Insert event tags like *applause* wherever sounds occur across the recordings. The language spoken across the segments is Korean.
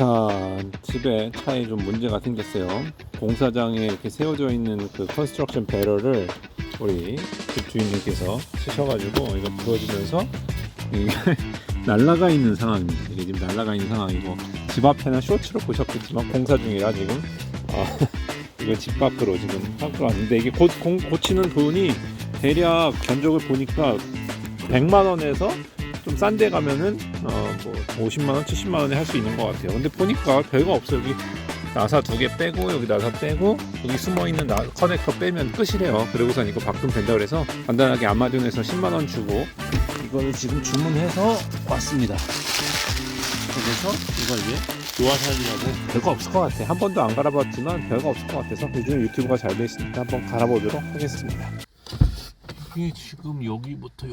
자, 집에 차에 좀 문제가 생겼어요. 공사장에 이렇게 세워져 있는 그 컨스트럭션 배럴을 우리 집 주인님께서 치셔가지고 이거 부러지면서 *laughs* 날라가 있는 상황입니다. 이게 지금 날라가 있는 상황이고 집 앞에는 쇼츠로 보셨겠지만 공사 중이라 지금 아, *laughs* 이거 집 밖으로 지금 밖으로 왔는데 이게 고, 공, 고치는 돈이 대략 견적을 보니까 100만 원에서 좀 싼 데 가면은 어 뭐 50만 원, 70만 원에 할 수 있는 것 같아요. 근데 보니까 별거 없어요. 여기 나사 두 개 빼고 여기 나사 빼고 여기 숨어 있는 나, 커넥터 빼면 끝이래요. 그리고선 이거 바꾸면 된다 그래서 간단하게 아마존에서 10만 원 주고 이거를 지금 주문해서 왔습니다. 그래서 이걸 이제 노화살이라고 별거 없을 것 같아. 한 번도 안 갈아봤지만 별거 없을 것 같아서 요즘 유튜브가 잘 돼 있으니까 한번 갈아보도록 하겠습니다. 이게 지금 여기부터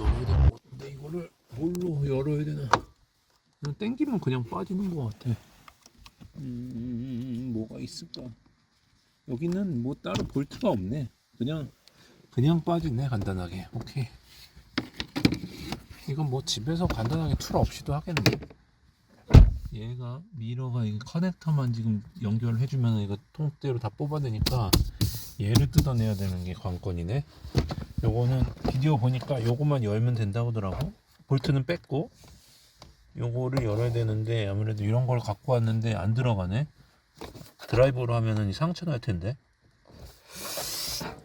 것 같은데 이거를 뭘로 열어야 되나? 그냥 땡기면 그냥 빠지는 것 같아. 음, 뭐가 있을까? 여기는 뭐 따로 볼트가 없네. 그냥 그냥 빠지네 간단하게. 오케이. 이건 뭐 집에서 간단하게 툴 없이도 하겠네. 얘가 미러가 이 커넥터만 지금 연결을 해주면 이거 통째로 다 뽑아내니까 얘를 뜯어내야 되는 게 관건이네. 요거는 비디오 보니까 요거만 열면 된다고 하더라고. 볼트는 뺐고 요거를 열어야 되는데 아무래도 이런 걸 갖고 왔는데 안 들어가네. 드라이버로 하면은 이 상처 날 텐데.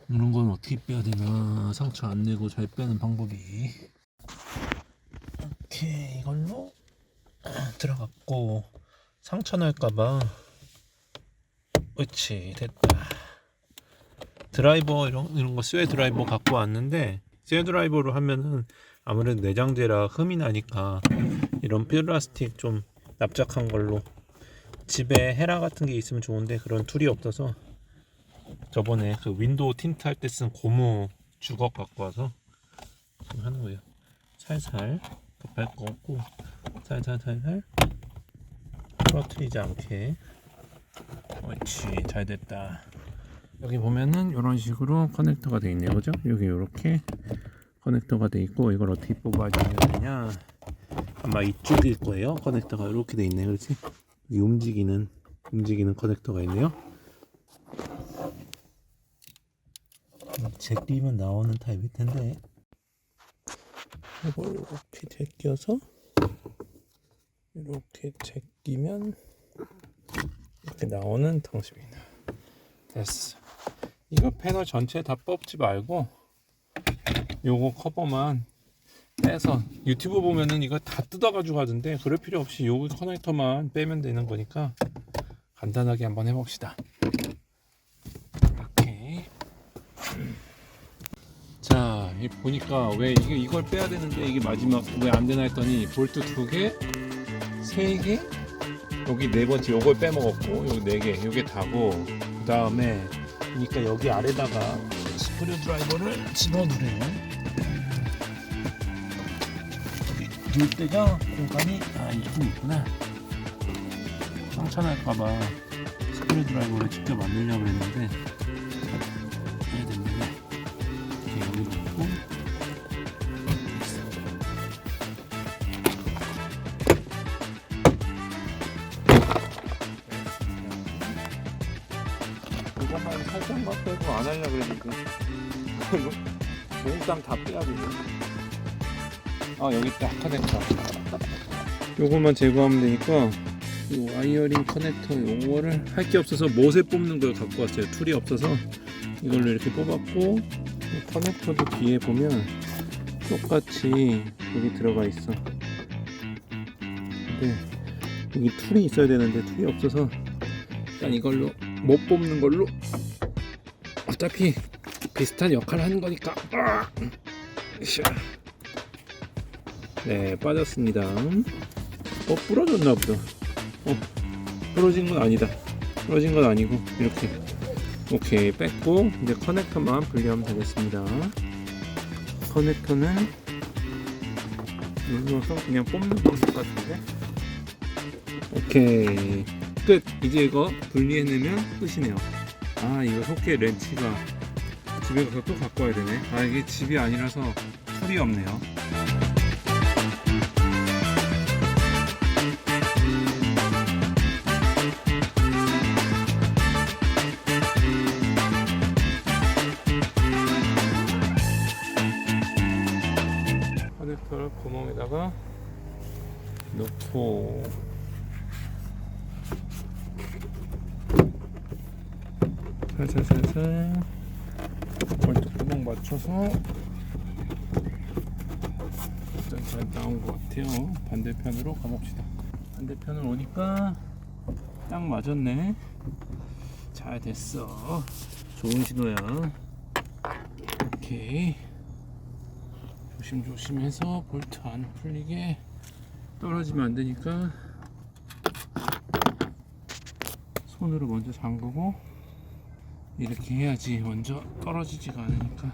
이런 건 어떻게 빼야 되나? 상처 안 내고 잘 빼는 방법이. 이렇게 이걸로 들어갔고 상처 날까봐. 그렇지 됐다. 드라이버 이런 이런 거 쇠 드라이버 갖고 왔는데 쇠 드라이버로 하면은 아무래도 내장재라 흠이 나니까 이런 플라스틱 좀 납작한 걸로 집에 헤라 같은 게 있으면 좋은데 그런 툴이 없어서 저번에 그 윈도우 틴트 할 때 쓴 고무 주걱 갖고 와서 지금 하는 거예요. 살살 급할 거 없고 살살살살 떨어뜨리지 않게 옳지 잘 됐다. 여기 보면은 이런 식으로 커넥터가 되어 있네요 그죠 여기 이렇게 커넥터가 되어 있고 이걸 어떻게 뽑아주면 되냐 아마 이쪽일 거예요. 커넥터가 이렇게 되어 있네. 그렇지? 여기 움직이는 움직이는 커넥터가 있네요. 제끼면 나오는 타입일 텐데. 이걸 이렇게 제껴서 이렇게 제끼면 이렇게 나오는 방식입니다. 됐어. 이거 패널 전체 다 뽑지 말고 요거 커버만 빼서 유튜브 보면은 이거 다 뜯어가지고 하던데 그럴 필요 없이 요 커넥터만 빼면 되는 거니까 간단하게 한번 해봅시다. 이렇게. 자이 보니까 왜 이게 이걸 빼야 되는데 이게 마지막 왜 안 되나 했더니 볼트 두개세 개? 여기 네 번째 요걸 빼먹었고 여기 네개 요게 다고 그 다음에 그러니까 여기 아래다가 스크류 드라이버를 집어넣으래요. 넣을 때가 공간이 아 이쯤 있구나. 상처 날까봐 스크류 드라이버를 직접 만들려고 했는데 빼고 안 하려고 그랬는데. 이거 몽땅 다 빼야 되네 아 여기 있다. 커넥터. 요거만 제거하면 되니까 이 와이어링 커넥터 요거를 할 게 없어서 못에 뽑는 걸 갖고 왔어요. 툴이 없어서. 이걸로 이렇게 뽑았고 이 커넥터도 뒤에 보면 똑같이 여기 들어가 있어. 근데 여기 툴이 있어야 되는데 툴이 없어서 일단 이걸로 못 뽑는 걸로 어차피 비슷한 역할을 하는 거니까. 아! 네 빠졌습니다. 어 부러졌나 보다. 어 부러진 건 아니다. 부러진 건 아니고 이렇게. 오케이 뺐고 이제 커넥터만 분리하면 되겠습니다. 커넥터는 눌러서 그냥 뽑는 방법 같은데? 오케이. 끝. 이제 이거 분리해내면 끝이네요 아 이거 속기의 렌치가 집에 가서 또 바꿔야 되네. 아 이게 집이 아니라서 풀이 없네요. 하늘바람 구멍에다가 넣고. 맞춰서 일단 잘 나온 것 같아요. 반대편으로 가봅시다. 반대편을 오니까 딱 맞았네. 잘 됐어. 좋은 신호야. 오케이. 조심조심해서 볼트 안 풀리게 떨어지면 안 되니까 손으로 먼저 잠그고 이렇게 해야지 먼저 떨어지지가 않으니까.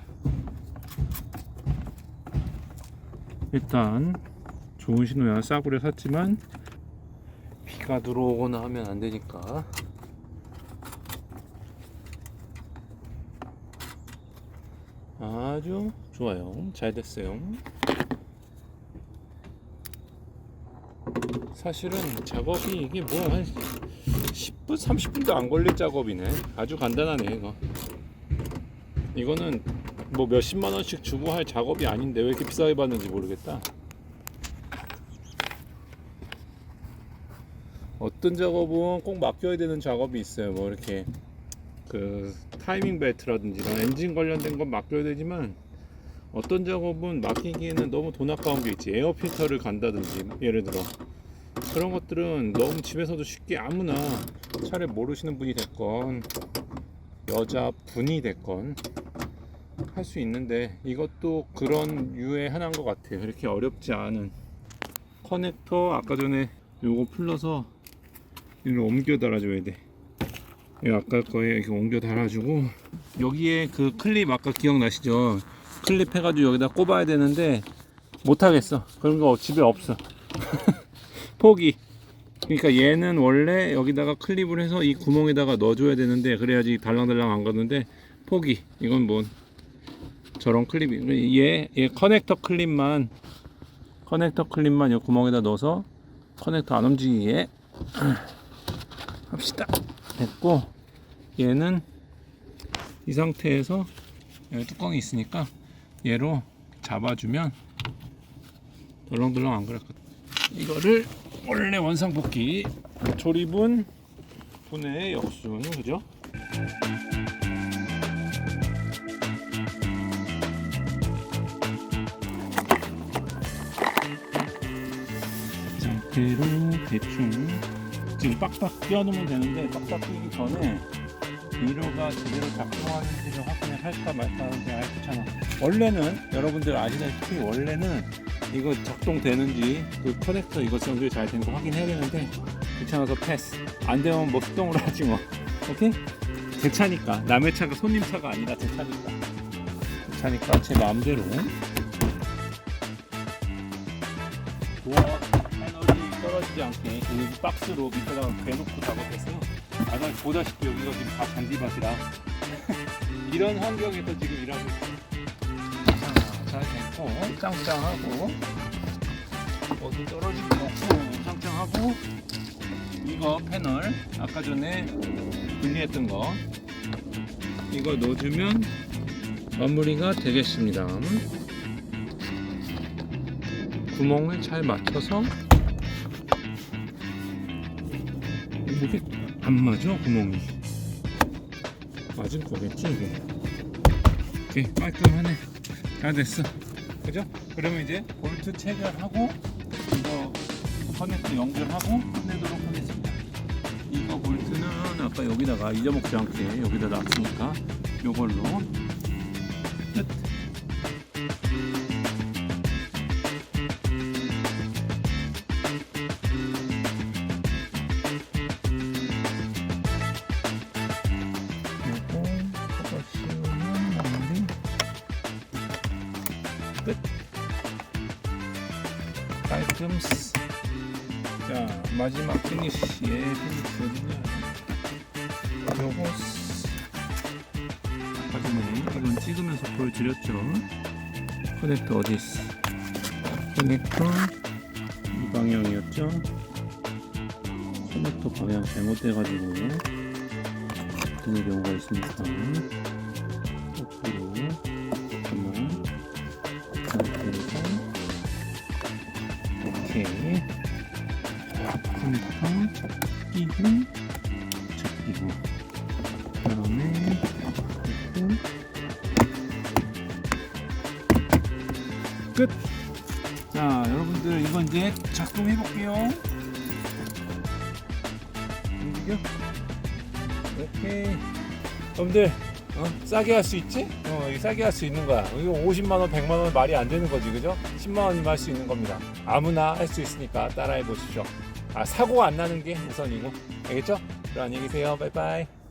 일단 좋은 신호야. 싸구려 샀지만 비가 들어오거나 하면 안 되니까. 아주 좋아요. 잘 됐어요. 사실은 작업이 이게 뭐한 10분 30분도 안 걸릴 작업이네. 아주 간단하네 이거. 이거는 뭐 몇십만 원씩 주고 할 작업이 아닌데 왜 이렇게 비싸게 받는지 모르겠다. 어떤 작업은 꼭 맡겨야 되는 작업이 있어요. 뭐 이렇게 그 타이밍 벨트라든지 이런 엔진 관련된 건 맡겨야 되지만 어떤 작업은 맡기기에는 너무 돈 아까운 게 있지. 에어 필터를 간다든지 예를 들어 그런 것들은 너무 집에서도 쉽게 아무나 차를 모르시는 분이 됐건 여자 분이 됐건 할 수 있는데 이것도 그런 유의 하나인 것 같아요. 이렇게 어렵지 않은. 커넥터 아까 전에 요거 풀러서 이리로 옮겨 달아줘야 돼. 이 아까 거에 이렇게 옮겨 달아주고. 여기에 그 클립 아까 기억나시죠? 클립 해가지고 여기다 꼽아야 되는데 못하겠어. 그런 거 집에 없어 *laughs* 포기 그러니까 얘는 원래 여기다가 클립을 해서 이 구멍에다가 넣어줘야 되는데 그래야지 달랑달랑 안 가는데 포기 이건 뭐 저런 클립이. 얘, 얘 커넥터 클립만 커넥터 클립만 이 구멍에다 넣어서 커넥터 안 움직이게 *clears throat* 합시다. 됐고 얘는 이 상태에서 여기 뚜껑이 있으니까 얘로 잡아주면 덜렁덜렁 안 그랬거든 이거를 원래 원상복귀 조립은 분해 역순 그죠? 이 상태로 대충 지금 빡빡 끼워놓으면 되는데 빡빡 끼기 전에 미러가 제대로 작동하는지를 확인을 할까 말까 하는데 아 귀찮아. 원래는 여러분들 아시다시피 원래는 이거 작동되는지 그 커넥터 이거 연결이 잘된거 확인해야 되는데 귀찮아서 패스. 안 되면 뭐 수동으로 하지 뭐. 오케이? 제 차니까. 남의 차가 손님 차가 아니라 제 차니까. 제 차니까 제 마음대로. 도어 패널이 떨어지지 않게 그 박스로 밑에다가 대놓고 작업했어요 아까 보다시피 여기가 지금 다 잔디밭이라. *laughs* 이런 환경에서 지금 일하고 있어요 자, 잘 됐고 짱짱하고. 어디 떨어지지 않고 짱짱하고. 이거 패널 아까 전에 분리했던 거. 이거 넣어주면 마무리가 되겠습니다. 구멍을 잘 맞춰서. 이게 안 맞아 구멍이. 맞을 거겠지 이게? 오케이 깔끔하네. 다 됐어. 그죠? 그러면 이제 볼트 체결하고 이거 커넥터 연결하고 끝내도록 하겠습니다. 이거 볼트는 아까 여기다가 잊어먹지 않게 여기다 놨으니까 요걸로 깔끔 자 마지막 피니쉬의 피니쉬 어디냐 요거 아까 전에 이건 찍으면서 보여드렸죠? 커넥터 어디 있어? 커넥터 이 방향이었죠? 커넥터 방향 잘못돼가지고 되는 경우가 있으니까 옆으로 잠깐만. 상태에 서 오케이 여기다가 끼고 잡히고 그다음에 끝. 자, 여러분들 이거 이제 작동해 볼게요. 움직여. 오케이. 여러분들 어? 싸게 할 수 있지? 어, 싸게 할 수 있는 거야. 이거 50만 원, 100만 원 말이 안 되는 거지, 그죠? 10만 원이면 할 수 있는 겁니다. 아무나 할 수 있으니까 따라해 보십시오. 아, 사고가 안 나는 게 우선이고, 알겠죠? 그럼 안녕히 계세요. 바이바이.